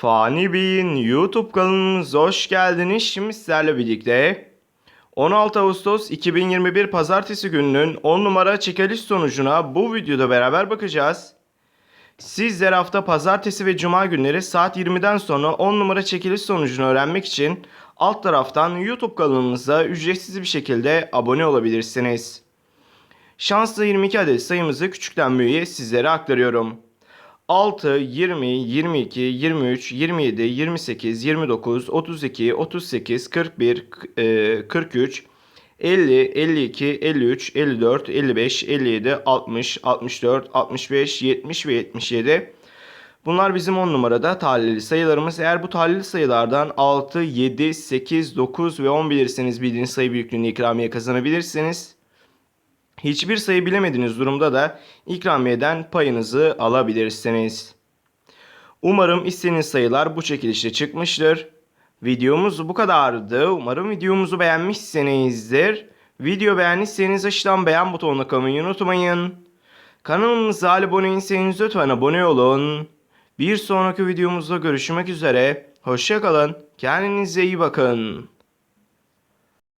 Fani Bey'in YouTube kanalımıza hoş geldiniz. Şimdi sizlerle birlikte 16 Ağustos 2021 Pazartesi gününün 10 numara çekiliş sonucuna bu videoda beraber bakacağız. Sizler hafta Pazartesi ve Cuma günleri saat 20'den sonra 10 numara çekiliş sonucunu öğrenmek için alt taraftan YouTube kanalımıza ücretsiz bir şekilde abone olabilirsiniz. Şanslı 22 adet sayımızı küçükten büyüğe sizlere aktarıyorum. 6, 20, 22, 23, 27, 28, 29, 32, 38, 41, e, 43, 50, 52, 53, 54, 55, 57, 60, 64, 65, 70 ve 77. Bunlar bizim 10 numarada talihli sayılarımız. Eğer bu talihli sayılardan 6, 7, 8, 9 ve 10 bilirseniz bildiğiniz sayı büyüklüğünde ikramiye kazanabilirsiniz. Hiçbir sayı bilemediğiniz durumda da ikramiyeden payınızı alabilirsiniz. Umarım istediğiniz sayılar bu çekilişte çıkmıştır. Videomuz bu kadardı. Umarım videomuzu beğenmişsinizdir. Video beğendiyseniz aşağıdan beğen butonuna kalmayı unutmayın. Kanalımıza abone değilseniz lütfen abone olun. Bir sonraki videomuzda görüşmek üzere. Hoşçakalın. Kendinize iyi bakın.